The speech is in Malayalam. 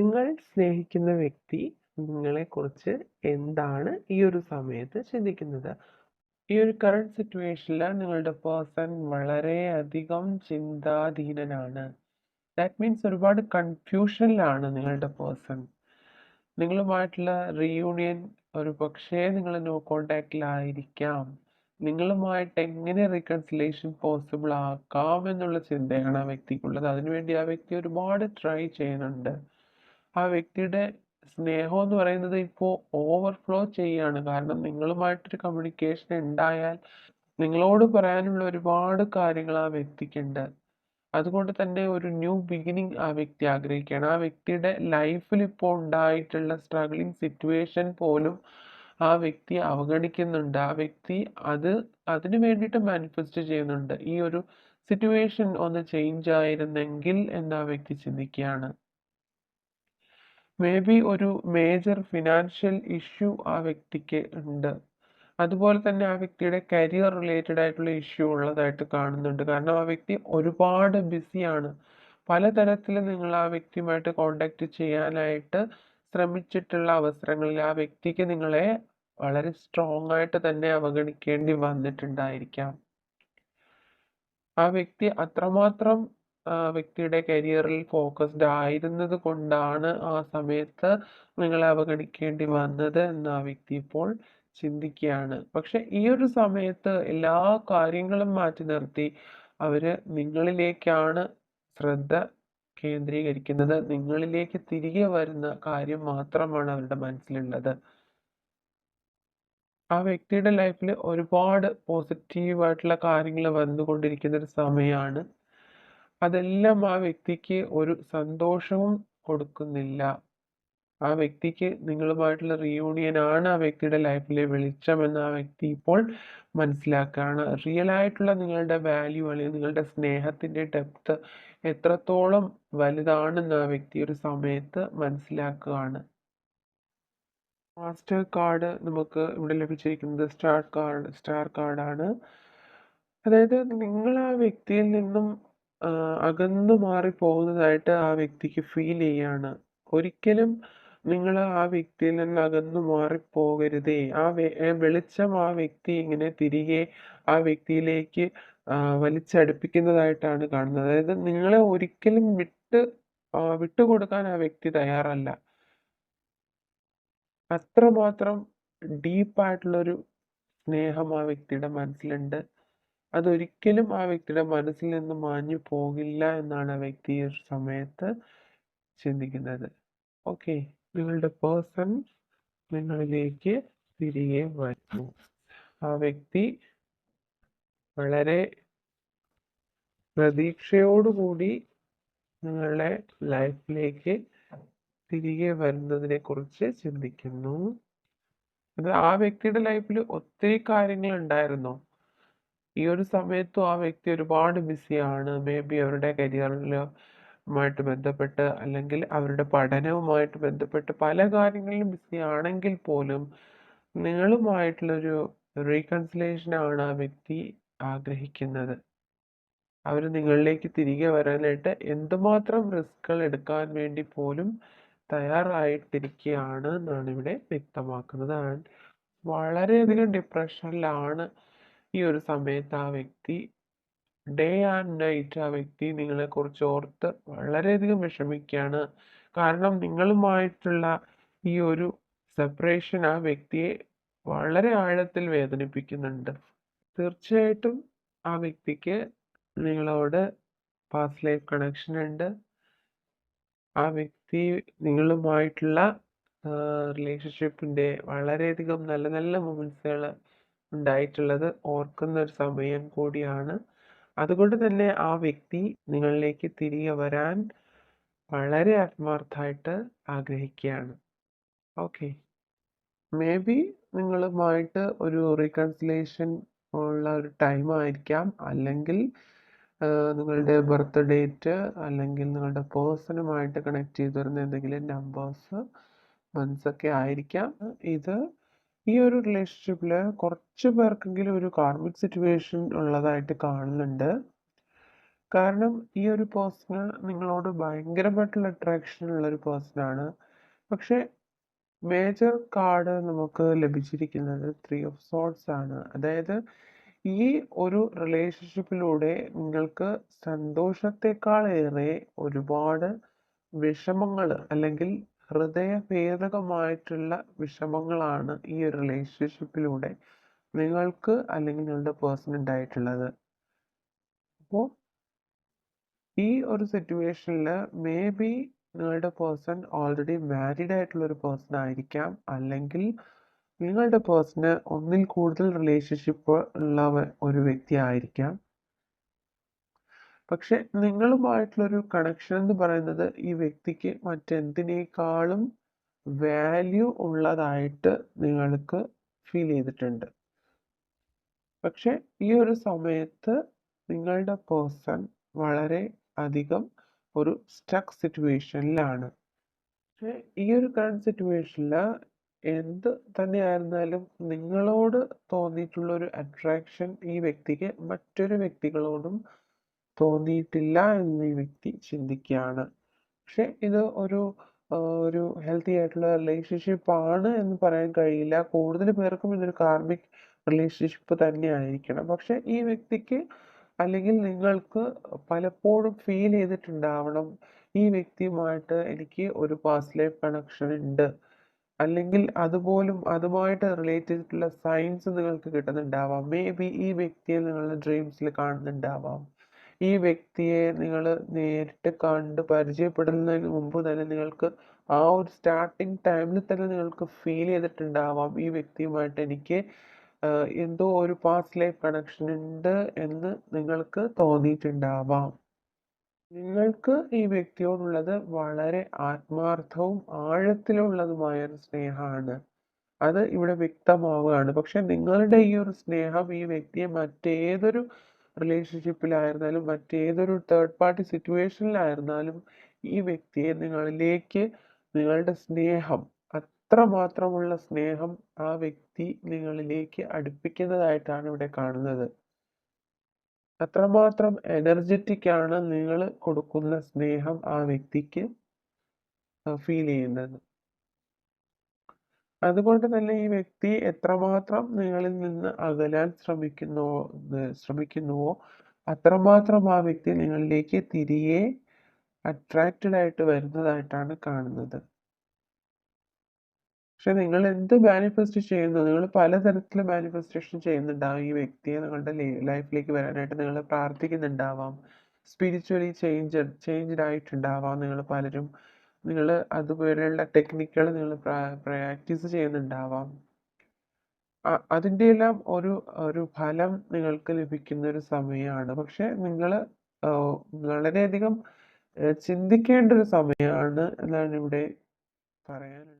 നിങ്ങൾ സ്നേഹിക്കുന്ന വ്യക്തി നിങ്ങളെ കുറിച്ച് എന്താണ് ഈ ഒരു സമയത്ത് ചിന്തിക്കുന്നത്? ഈ ഒരു കറണ്ട് സിറ്റുവേഷനിൽ നിങ്ങളുടെ പേഴ്സൺ വളരെ അധികം ചിന്താധീനനാണ്. ദാറ്റ് മീൻസ് ഒരുപാട് കൺഫ്യൂഷനിലാണ് നിങ്ങളുടെ പേഴ്സൺ. നിങ്ങളുമായിട്ടുള്ള റീയൂണിയൻ ഒരു പക്ഷേ നിങ്ങൾ നോ കോണ്ടാക്റ്റിലായിരിക്കാം നിങ്ങളുമായിട്ട് എങ്ങനെ റീകൺസിലേഷൻ പോസിബിൾ ആക്കാം എന്നുള്ള ചിന്തയാണ് ആ വ്യക്തിക്കുള്ളത്. അതിനുവേണ്ടി ആ വ്യക്തി ഒരുപാട് ട്രൈ ചെയ്യുന്നുണ്ട്. ആ വ്യക്തിയുടെ സ്നേഹം എന്ന് പറയുന്നത് ഇപ്പോ ഓവർഫ്ലോ ചെയ്യാണ്. കാരണം നിങ്ങളുമായിട്ടൊരു കമ്മ്യൂണിക്കേഷൻ ഉണ്ടായാൽ നിങ്ങളോട് പറയാനുള്ള ഒരുപാട് കാര്യങ്ങൾ ആ വ്യക്തിക്കുണ്ട്. അതുകൊണ്ട് തന്നെ ഒരു ന്യൂ ബിഗിനിങ് ആ വ്യക്തി ആഗ്രഹിക്കുകയാണ്. ആ വ്യക്തിയുടെ ലൈഫിൽ ഇപ്പോൾ ഉണ്ടായിട്ടുള്ള സ്ട്രഗ്ലിംഗ് സിറ്റുവേഷൻ പോലും ആ വ്യക്തി അവഗണിക്കുന്നുണ്ട്. ആ വ്യക്തി അത് അതിന് വേണ്ടിയിട്ട് മാനിഫെസ്റ്റ് ചെയ്യുന്നുണ്ട്. ഈ ഒരു സിറ്റുവേഷൻ ഒന്ന് ചേഞ്ച് ആയിരുന്നെങ്കിൽ എന്ന് ആ വ്യക്തി ചിന്തിക്കുകയാണ്. മേ ബി ഒരു മേജർ ഫിനാൻഷ്യൽ ഇഷ്യൂ ആ വ്യക്തിക്ക് ഉണ്ട്. അതുപോലെ തന്നെ ആ വ്യക്തിയുടെ കരിയർ റിലേറ്റഡ് ആയിട്ടുള്ള ഇഷ്യൂ ഉള്ളതായിട്ട് കാണുന്നുണ്ട്. കാരണം ആ വ്യക്തി ഒരുപാട് ബിസിയാണ്. പലതരത്തിൽ നിങ്ങൾ ആ വ്യക്തിയുമായിട്ട് കോണ്ടാക്ട് ചെയ്യാനായിട്ട് ശ്രമിച്ചിട്ടുള്ള അവസരങ്ങളിൽ ആ വ്യക്തിക്ക് നിങ്ങളെ വളരെ സ്ട്രോങ് ആയിട്ട് തന്നെ അവഗണിക്കേണ്ടി വന്നിട്ടുണ്ടായിരിക്കാം. ആ വ്യക്തി അത്രമാത്രം വ്യക്തിയുടെ കരിയറിൽ ഫോക്കസ്ഡ് ആയിരുന്നത് കൊണ്ടാണ് ആ സമയത്ത് നിങ്ങളെ അവഗണിക്കേണ്ടി വന്നത് എന്ന് ആ വ്യക്തി ഇപ്പോൾ ചിന്തിക്കുകയാണ്. പക്ഷെ ഈ ഒരു സമയത്ത് എല്ലാ കാര്യങ്ങളും മാറ്റി നിർത്തി അവർ നിങ്ങളിലേക്കാണ് ശ്രദ്ധ കേന്ദ്രീകരിക്കുന്നത്. നിങ്ങളിലേക്ക് തിരികെ വരുന്ന കാര്യം മാത്രമാണ് അവരുടെ മനസ്സിലുള്ളത്. ആ വ്യക്തിയുടെ ലൈഫിൽ ഒരുപാട് പോസിറ്റീവായിട്ടുള്ള കാര്യങ്ങൾ വന്നുകൊണ്ടിരിക്കുന്ന ഒരു സമയാണ്. അതെല്ലാം ആ വ്യക്തിക്ക് ഒരു സന്തോഷവും കൊടുക്കുന്നില്ല. ആ വ്യക്തിക്ക് നിങ്ങളുമായിട്ടുള്ള റിയൂണിയൻ ആണ് ആ വ്യക്തിയുടെ ലൈഫിലെ വെളിച്ചമെന്ന് ആ വ്യക്തി ഇപ്പോൾ മനസ്സിലാക്കുകയാണ്. റിയൽ ആയിട്ടുള്ള നിങ്ങളുടെ വാല്യൂ അല്ലെങ്കിൽ നിങ്ങളുടെ സ്നേഹത്തിന്റെ ഡെപ്ത് എത്രത്തോളം വലുതാണെന്ന് ആ വ്യക്തി ഒരു സമയത്ത് മനസ്സിലാക്കുകയാണ്. മാസ്റ്റർ കാർഡ് നമുക്ക് ഇവിടെ ലഭിച്ചിരിക്കുന്നത് സ്റ്റാർ കാർഡ് സ്റ്റാർ കാർഡാണ്. അതായത് നിങ്ങൾ ആ വ്യക്തിയിൽ നിന്നും അകന്നു മാറി പോകുന്നതായിട്ട് ആ വ്യക്തിക്ക് ഫീൽ ചെയ്യാണ്. ഒരിക്കലും നിങ്ങൾ ആ വ്യക്തിയിൽ നിന്ന് അകന്നു മാറി പോകരുതേ. ആ വെളിച്ചം ആ വ്യക്തി ഇങ്ങനെ തിരികെ ആ വ്യക്തിയിലേക്ക് വലിച്ചടുപ്പിക്കുന്നതായിട്ടാണ് കാണുന്നത്. അതായത് നിങ്ങളെ ഒരിക്കലും വിട്ട് വിട്ടുകൊടുക്കാൻ ആ വ്യക്തി തയ്യാറല്ല. അത്രമാത്രം ഡീപ്പ് ആയിട്ടുള്ളൊരു സ്നേഹം ആ വ്യക്തിയുടെ മനസ്സിലുണ്ട്. അതൊരിക്കലും ആ വ്യക്തിയുടെ മനസ്സിൽ നിന്ന് മാഞ്ഞു പോകില്ല എന്നാണ് ആ വ്യക്തി ഈ ഒരു സമയത്ത് ചിന്തിക്കുന്നത്. ഓക്കെ. നിങ്ങളുടെ പേഴ്സൺ നിങ്ങളിലേക്ക് തിരികെ വരുന്നു. ആ വ്യക്തി വളരെ പ്രതീക്ഷയോടുകൂടി നിങ്ങളുടെ ലൈഫിലേക്ക് തിരികെ വരുന്നതിനെ കുറിച്ച് ചിന്തിക്കുന്നു. ആ വ്യക്തിയുടെ ലൈഫിൽ ഒത്തിരി കാര്യങ്ങൾ ഉണ്ടായിരുന്നു. ഈ ഒരു സമയത്തും ആ വ്യക്തി ഒരുപാട് ബിസിയാണ്. മേ ബി അവരുടെ കരിയറിലുമായിട്ട് ബന്ധപ്പെട്ട് അല്ലെങ്കിൽ അവരുടെ പഠനവുമായിട്ട് ബന്ധപ്പെട്ട് പല കാര്യങ്ങളിലും ബിസി ആണെങ്കിൽ പോലും നിങ്ങളുമായിട്ടുള്ളൊരു റീകൺസിലേഷനാണ് ആ വ്യക്തി ആഗ്രഹിക്കുന്നത്. അവർ നിങ്ങളിലേക്ക് തിരികെ വരാനായിട്ട് എന്തുമാത്രം റിസ്കുകൾ എടുക്കാൻ വേണ്ടി പോലും തയ്യാറായിട്ടിരിക്കുകയാണ് എന്നാണ് ഇവിടെ വ്യക്തമാക്കുന്നത്. ആൻഡ് വളരെയധികം ഡിപ്രഷനിലാണ് ഈ ഒരു സമയത്ത് ആ വ്യക്തി. ഡേ ആൻഡ് നൈറ്റ് ആ വ്യക്തി നിങ്ങളെ കുറിച്ച് ഓർത്ത് വളരെയധികം വിഷമിക്കുകയാണ്. കാരണം നിങ്ങളുമായിട്ടുള്ള ഈ ഒരു സെപ്പറേഷൻ ആ വ്യക്തിയെ വളരെ ആഴത്തിൽ വേദനിപ്പിക്കുന്നുണ്ട്. തീർച്ചയായിട്ടും ആ വ്യക്തിക്ക് നിങ്ങളോട് പാസ്റ്റ് ലൈഫ് കണക്ഷൻ ഉണ്ട്. ആ വ്യക്തി നിങ്ങളുമായിട്ടുള്ള റിലേഷൻഷിപ്പിന്റെ വളരെയധികം നല്ല നല്ല മൊമെന്റ്സുകൾ ഉണ്ടായിട്ടുള്ളത് ഓർക്കുന്ന ഒരു സമയം കൂടിയാണ്. അതുകൊണ്ട് തന്നെ ആ വ്യക്തി നിങ്ങളിലേക്ക് തിരികെ വരാൻ വളരെ ആത്മാർത്ഥമായിട്ട് ആഗ്രഹിക്കുകയാണ്. ഓക്കെ. മേ ബി നിങ്ങളുമായിട്ട് ഒരു റീകൺസിലേഷൻ ഉള്ള ഒരു ടൈം ആയിരിക്കാം. അല്ലെങ്കിൽ നിങ്ങളുടെ ബർത്ത് ഡേറ്റ് അല്ലെങ്കിൽ നിങ്ങളുടെ പേഴ്സണുമായിട്ട് കണക്ട് ചെയ്തിരുന്ന എന്തെങ്കിലും നമ്പേഴ്സ്, മന്ത്സ് ഒക്കെ ആയിരിക്കാം. ഇത് ഈ ഒരു റിലേഷൻഷിപ്പിൽ കുറച്ച് പേർക്കെങ്കിലും ഒരു കാർമിക് സിറ്റുവേഷൻ ഉള്ളതായിട്ട് കാണുന്നുണ്ട്. കാരണം ഈ ഒരു പേഴ്സണ് നിങ്ങളോട് ഭയങ്കരമായിട്ടുള്ള അട്രാക്ഷൻ ഉള്ള ഒരു പേഴ്സണാണ് പക്ഷെ മേജർ കാർഡ് നമുക്ക് ലഭിച്ചിരിക്കുന്നത് ത്രീ ഓഫ് സോൾസ് ആണ് അതായത് ഈ ഒരു റിലേഷൻഷിപ്പിലൂടെ നിങ്ങൾക്ക് സന്തോഷത്തെക്കാളേറെ ഒരുപാട് വിഷമങ്ങൾ അല്ലെങ്കിൽ ഹൃദയഭേദകമായിട്ടുള്ള വിഷമങ്ങളാണ് ഈ റിലേഷൻഷിപ്പിലൂടെ നിങ്ങൾക്ക് അല്ലെങ്കിൽ നിങ്ങളുടെ പേഴ്സൺ ഉണ്ടായിട്ടുള്ളത് അപ്പോൾ ഈ ഒരു സിറ്റുവേഷനിൽ മേ ബി നിങ്ങളുടെ പേഴ്സൺ ഓൾറെഡി മാരീഡ് ആയിട്ടുള്ള ഒരു പേഴ്സൺ ആയിരിക്കാം. അല്ലെങ്കിൽ നിങ്ങളുടെ പേഴ്സണ് ഒന്നിൽ കൂടുതൽ റിലേഷൻഷിപ്പ് ഉള്ള ഒരു വ്യക്തി ആയിരിക്കാം. പക്ഷെ നിങ്ങളുമായിട്ടുള്ളൊരു കണക്ഷൻ എന്ന് പറയുന്നത് ഈ വ്യക്തിക്ക് മറ്റെന്തിനേക്കാളും വാല്യൂ ഉള്ളതായിട്ട് നിങ്ങൾക്ക് ഫീൽ ചെയ്തിട്ടുണ്ട്. പക്ഷെ ഈ ഒരു സമയത്ത് നിങ്ങളുടെ പേഴ്സൺ വളരെ അധികം ഒരു സ്റ്റക്ക് സിറ്റുവേഷനിലാണ് പക്ഷേ ഈ ഒരു കറണ്ട് സിറ്റുവേഷനിൽ എന്ത് തന്നെയായിരുന്നാലും നിങ്ങളോട് തോന്നിയിട്ടുള്ള ഒരു അട്രാക്ഷൻ ഈ വ്യക്തിക്ക് മറ്റൊരു വ്യക്തികളോടും തോന്നിയിട്ടില്ല എന്ന് ഈ വ്യക്തി ചിന്തിക്കുകയാണ്. പക്ഷെ ഇത് ഒരു ഒരു ഹെൽത്തി ആയിട്ടുള്ള റിലേഷൻഷിപ്പ് ആണ് എന്ന് പറയാൻ കഴിയില്ല. കൂടുതൽ പേർക്കും ഇതൊരു കാർമിക് റിലേഷൻഷിപ്പ് തന്നെ ആയിരിക്കണം പക്ഷെ ഈ വ്യക്തിക്ക് അല്ലെങ്കിൽ നിങ്ങൾക്ക് പലപ്പോഴും ഫീൽ ചെയ്തിട്ടുണ്ടാവണം ഈ വ്യക്തിയുമായിട്ട് എനിക്ക് ഒരു പാസ്റ്റ് ലൈഫ് കണക്ഷൻ ഉണ്ട്. അല്ലെങ്കിൽ അതുപോലും അതുമായിട്ട് റിലേറ്റ് ചെയ്തിട്ടുള്ള സയൻസ് നിങ്ങൾക്ക് കിട്ടുന്നുണ്ടാവാം. മേ ബി ഈ വ്യക്തിയെ നിങ്ങളുടെ ഡ്രീംസിൽ കാണുന്നുണ്ടാവാം. ഈ വ്യക്തിയെ നിങ്ങൾ നേരിട്ട് കണ്ട് പരിചയപ്പെടുന്നതിന് മുമ്പ് തന്നെ നിങ്ങൾക്ക് ആ ഒരു സ്റ്റാർട്ടിങ് ടൈമിൽ തന്നെ നിങ്ങൾക്ക് ഫീൽ ചെയ്തിട്ടുണ്ടാവാം. ഈ വ്യക്തിയുമായിട്ട് എനിക്ക് എന്തോ ഒരു പാസ്റ്റ് ലൈഫ് കണക്ഷൻ ഉണ്ട് എന്ന് നിങ്ങൾക്ക് തോന്നിയിട്ടുണ്ടാവാം. നിങ്ങൾക്ക് ഈ വ്യക്തിയോടുള്ളത് വളരെ ആത്മാർത്ഥവും ആഴത്തിലുള്ളതുമായ ഒരു സ്നേഹമാണ്. അത് ഇവിടെ വ്യക്തമാവുകയാണ്. പക്ഷെ നിങ്ങളുടെ ഈ ഒരു സ്നേഹം ഈ വ്യക്തിയെ മറ്റേതൊരു റിലേഷൻഷിപ്പിലായിരുന്നാലും മറ്റേതൊരു തേർഡ് പാർട്ടി സിറ്റുവേഷനിലായിരുന്നാലും ഈ വ്യക്തിയെ നിങ്ങളിലേക്ക് നിങ്ങളുടെ സ്നേഹം അത്രമാത്രമുള്ള സ്നേഹം ആ വ്യക്തി നിങ്ങളിലേക്ക് അടുപ്പിക്കുന്നതായിട്ടാണ് ഇവിടെ കാണുന്നത്. അത്രമാത്രം എനർജറ്റിക് ആണ് നിങ്ങൾ കൊടുക്കുന്ന സ്നേഹം ആ വ്യക്തിക്ക് ഫീൽ ചെയ്യുന്നത്. അതുകൊണ്ട് തന്നെ ഈ വ്യക്തി എത്രമാത്രം നിങ്ങളിൽ നിന്ന് അകലാൻ ശ്രമിക്കുന്നുവോ ന്ന് ശ്രമിക്കുന്നുവോ അത്രമാത്രം ആ വ്യക്തി നിങ്ങളിലേക്ക് തിരികെ അട്രാക്റ്റഡ് ആയിട്ട് വരുന്നതായിട്ടാണ് കാണുന്നത്. പക്ഷെ നിങ്ങൾ എന്ത് മാനിഫെസ്റ്റ് ചെയ്യുന്നു? നിങ്ങൾ പലതരത്തിലും മാനിഫെസ്റ്റേഷൻ ചെയ്യുന്നുണ്ടാവും ഈ വ്യക്തിയെ നിങ്ങളുടെ ലൈഫിലേക്ക് വരാനായിട്ട് നിങ്ങൾ പ്രാർത്ഥിക്കുന്നുണ്ടാവാം. സ്പിരിച്വലി ചേഞ്ച് ചേഞ്ച്ഡ് ആയിട്ടുണ്ടാവാം. നിങ്ങൾ പലരും നിങ്ങൾ അതുപോലെയുള്ള ടെക്നിക്കുകൾ നിങ്ങൾ പ്രാക്ടീസ് ചെയ്യുന്നുണ്ടാവാം. അതിന്റെ എല്ലാം ഒരു ഒരു ഫലം നിങ്ങൾക്ക് ലഭിക്കുന്ന ഒരു സമയമാണ്. പക്ഷെ നിങ്ങൾ വളരെയധികം ചിന്തിക്കേണ്ട ഒരു സമയമാണ് എന്നാണ് ഇവിടെ പറയാനുള്ളത്.